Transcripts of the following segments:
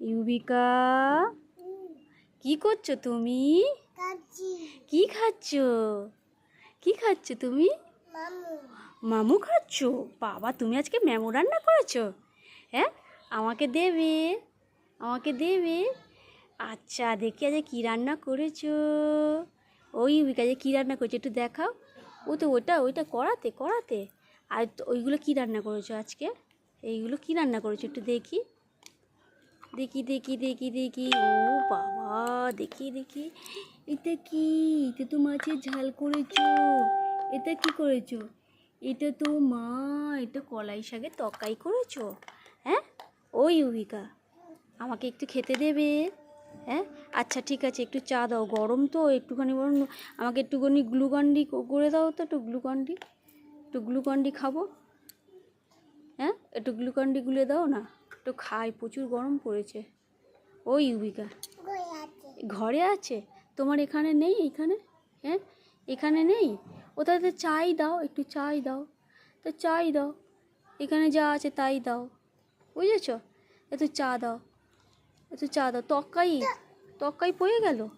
ইউবিকা কি করছ তুমি? কি খাচ্ছ? কি খাচ্ছ তুমি? মামু। মামু খাচ্ছ? বাবা তুমি আজকে ম্যামু রান্না করেছ? হ্যাঁ? আমাকে দেবে। আমাকে দেবে। আচ্ছা দেখি আজ কী রান্না করেছ। ওই ইউবিকা যে কী রান্না করেছ? একটু দেখাও। ও তো ওটা ওইটা করাতে করাতে আর ওইগুলো কী রান্না করেছ আজকে? এইগুলো কী রান্না করেছ? একটু দেখি। দেখি দেখি দেখি দেখি। ও বাবা, দেখি দেখি। এটা কি? এটা তো মাছের ঝাল করেছ। এটা কি করেছ? এটা তো মা, এটা কলাই শাকের তরকারি করেছ। হ্যাঁ? ওই ইউবিকা আমাকে একটু খেতে দেবে? হ্যাঁ? আচ্ছা ঠিক আছে, একটু চা দাও। গরম তো, একটুখানি বরং আমাকে একটুখানি গ্লুকন্ডি করে দাও তো, একটু গ্লুকন্ডি। একটু গ্লুকন্ডি খাব। হ্যাঁ? একটু গ্লুকন্ডি গুলে দাও না? একটু খাই প্রচুর গরম পড়েছে। ওই ইউবিকা। ঘরে আছে। তোমার এখানে নেই? এখানে? হ্যাঁ? এখানে নেই? ওটাতে চাই দাও একটু চাই দাও। তো চাই দাও। এখানে যা আছে তাই দাও। বুঝেছ? একটু চা দাও। একটু চা দাও। তক্কাই তক্কাই পড়ে গেল?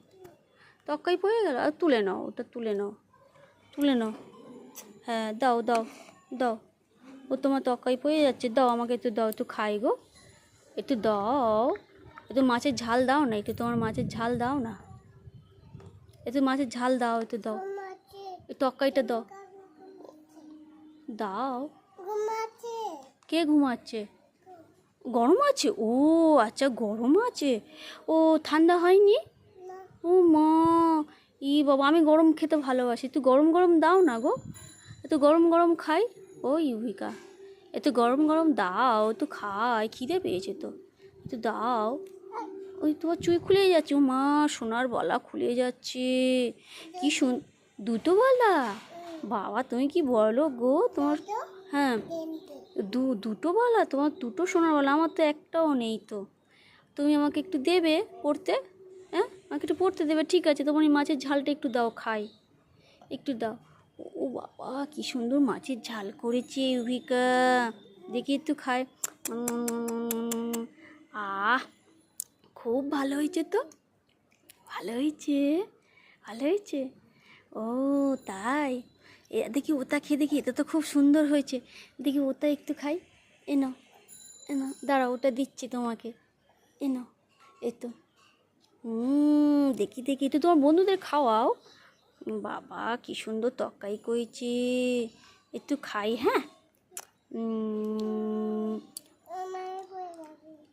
তক্কাই পড়ে গেল? আর তুলে নাও ওটা তুলে নাও। তুলে নাও। হ্যাঁ দাও দাও দাও। ও তোমার তক্কাই পড়ে যাচ্ছে। দাও আমাকে একটু দাও একটু খাই গো। একটু দাও। একটু মাছের ঝাল দাও না, একটু তোমার মাছের ঝাল দাও না। একটু মাছের ঝাল দাও, একটু দাও। তরকারিটা দাও। দাও। কে ঘুমাচ্ছে? গরম আছে? ও আচ্ছা গরম আছে। ও, ঠান্ডা হয়নি? ও মা, ই বাবা, আমি গরম খেতে ভালোবাসি। তুই গরম গরম দাও না গো। একটু গরম গরম খাই। ও, ইউভিকা। একটু গরম গরম দাও তো খাই, খিদে পেয়েছে তো। তো দাও। ওই তোমার চুই খুলে যাচ্ছে ও মা সোনার বলা খুলে যাচ্ছে। কি শুন দুটো বলা বাবা, তুমি কি বলো গো? তোমার হ্যাঁ। দু, দুটো বলা তোমার দুটো সোনার বলা আমার তো একটাও নেই তো। তুমি আমাকে একটু দেবে পড়তে? হ্যাঁ? আমাকে একটু পড়তে দেবে, ঠিক আছে। তোমার এই মাছের ঝালটা একটু দাও, খাই। একটু দাও। ও- বাবা, কি সুন্দর মাছের ঝাল করেছে ইউভিকা। দেখি একটু খায় আহ, খুব ভালো হয়েছে তো? ভালো হয়েছে? ভালো হয়েছে? ও, তাই? এ, দেখি ওটা খেয়ে দেখি, এটা তো খুব সুন্দর হয়েছে। দেখি ওটা একটু খাই। এ নাও এ নাও, দাঁড়াও, ওটা দিচ্ছি তোমাকে। এ নাও এই তো। হুম দেখি দেখি একটু তোমার বন্ধুদের খাওয়াও? বাবা, কি সুন্দর তরকারি করেছে। একটু খাই হ্যাঁ?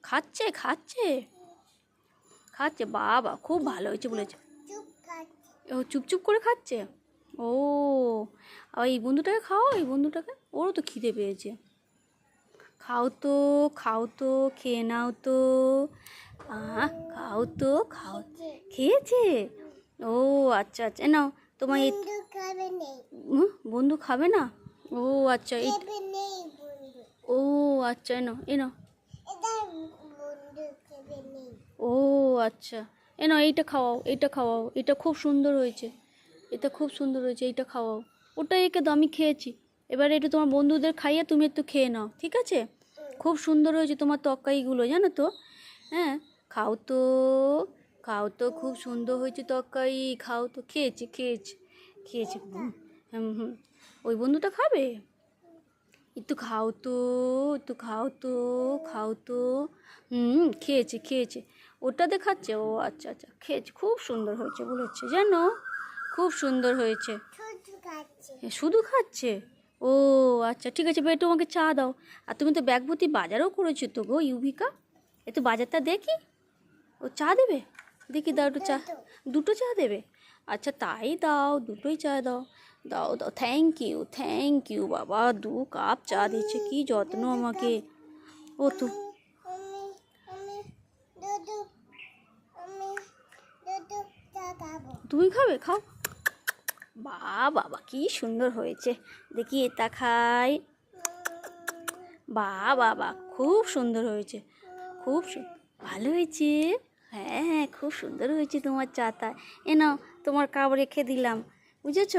খাচ্ছে খাচ্ছে। খাচ্ছে, বাবা, খুব ভালো হয়েছে বলেছে। ও, চুপচুপ করে খাচ্ছে? ও, আর এই বন্ধুটাকে খাও, এই বন্ধুটাকে। ওরও তো খিদে পেয়েছে। খাও তো খাও তো, খেয়ে নাও তো। খাও তো, খাও। খেয়েছে? ও আচ্ছা আচ্ছা। নাও তোমার বন্ধু খাবে না। ও আচ্ছা এই ও আচ্ছা এ নাও এ নাও। এটা বন্ধু খাবে নেই ও আচ্ছা। এ নাও এইটা খাওয়াও এইটা খাওয়াও। এটা খুব সুন্দর হয়েছে। এটা খুব সুন্দর হয়েছে এইটা খাওয়াও। ওটা একে তো আমি খেয়েছি। এবারে একটু তোমার বন্ধুদের খাইয়ে তুমি একটু খেয়ে নাও ঠিক আছে? খুব সুন্দর হয়েছে তোমার তরকারিগুলো জানো তো? হ্যাঁ? খাও তো। খাও তো খুব সুন্দর হয়েছে তরকারি খাও তো খেয়েছি খেয়েছি খেয়েছি। হুম হুম হুম। ওই বন্ধুটা খাবে? একটু খাও তো একটু খাও তো খাও তো। হুম খেয়েছে খেয়েছে। ওটা দেখাচ্ছে? ও আচ্ছা আচ্ছা খেয়েছে। খুব সুন্দর হয়েছে বলেছে জানো? খুব সুন্দর হয়েছে। এ, শুধু খাচ্ছে? ও আচ্ছা ঠিক আছে বেটু আমাকে চা দাও। আর তুমি তো ব্যাগভর্তি বাজারও করেছ তো গো ইউভিকা? একটু বাজারটা দেখি। ও চা দেবে? দেখি দাও একটু চা। দুটো চা দেবে? আচ্ছা তাই দাও, দুটোই চা দাও। দাও দাও থ্যাংক ইউ থ্যাংক ইউ বাবা। দু কাপ চা দিচ্ছে, কি যত্ন আমাকে। ও তো। চা খাব? খাও। বা বাবা, কি সুন্দর হয়েছে। দেখি, এটা খাই। বা বাবা, খুব সুন্দর হয়েছে। খুব ভালো হয়েছে। হ্যাঁ হ্যাঁ খুব সুন্দর হয়েছে তোমার চাটা। এ নাও তোমার কাপ রেখে দিলাম। বুঝেছ?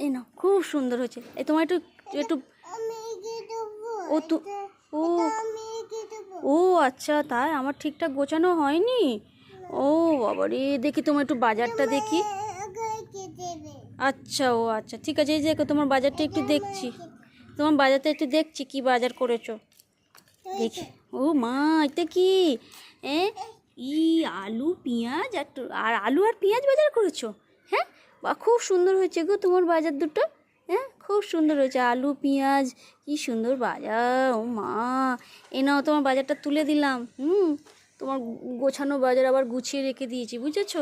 এ নাও খুব সুন্দর হয়েছে। এ তোমার একটু একটু ও তু ও ও আচ্ছা তাই আমার ঠিকঠাক গোছানো হয়নি? ও বাবা রে দেখি তোমার একটু বাজারটা দেখি। আচ্ছা ও আচ্ছা ঠিক আছে এই যে তোমার বাজারটা একটু দেখছি। তোমার বাজারটা একটু দেখছি কি বাজার করেছ। দেখি। ও মা এটা কি? এ ই, আলু, পেঁয়াজ আর আর আলু আর পেঁয়াজ বাজার করেছ? হ্যাঁ? বা খুব সুন্দর হয়েছে গো তোমার বাজার দুটো। হ্যাঁ? খুব সুন্দর হয়েছে। আলু, পেঁয়াজ, কি সুন্দর বাজার, ও মা। এ নাও, তোমার বাজারটা তুলে দিলাম। হুম? তোমার গোছানো বাজার আবার গুছিয়ে রেখে দিয়েছি, বুঝেছ?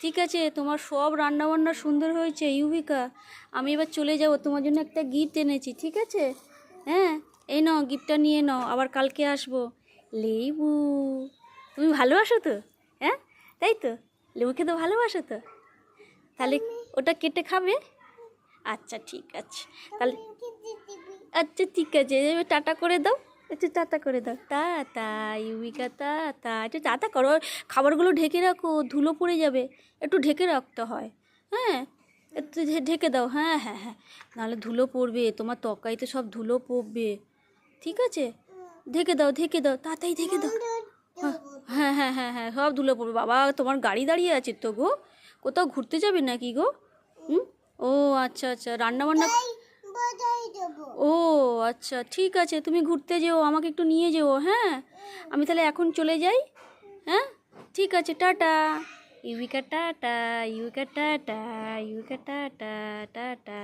ঠিক আছে, তোমার সব রান্না বান্না সুন্দর হয়েছে ইউবিকা আমি এবার চলে যাব, তোমার জন্য একটা গিফট এনেছি, ঠিক আছে? হ্যাঁ? এই নাও, গিফটটা নিয়ে নাও, আবার কালকে আসব। লেবু। তুমি ভালোবাসো তো? হ্যাঁ? তাই তো? লেবু খেতে ভালোবাসো তো? তাহলে ওটা কেটে খাবে? আচ্ছা ঠিক আছে। তাহলে আচ্ছা ঠিক আছে। টাটা করে দাও। একটু টাটা করে দাও। তা টা ইউবিকা তা টা একটু টাটা করো। খাবারগুলো ঢেকে রাখো। ধুলো পড়ে যাবে। একটু ঢেকে রাখতে হয়। হ্যাঁ? একটু ঢেকে দাও। হ্যাঁ হ্যাঁ হ্যাঁ। নাহলে ধুলো পড়বে। তোমার তরকারিতে সব ধুলো পড়বে। ঠিক আছে? ঢেকে দাও ঢেকে দাও। তাড়াতাড়ি ঢেকে দাও। হ্যাঁ হ্যাঁ হ্যাঁ হ্যাঁ সব ধুলো পড়বে। বাবা তোমার গাড়ি দাঁড়িয়ে আছে তো গো? কোথাও ঘুরতে যাবে নাকি গো? হুম? ও আচ্ছা আচ্ছা রান্না বান্না ও আচ্ছা ঠিক আছে তুমি ঘুরতে যেও আমাকে একটু নিয়ে যেও হ্যাঁ? আমি তাহলে এখন চলে যাই হ্যাঁ? ঠিক আছে টাটা। ইউবিকা টাটা ইউবিকা টাটা ইউবিকা টাটা টাটা।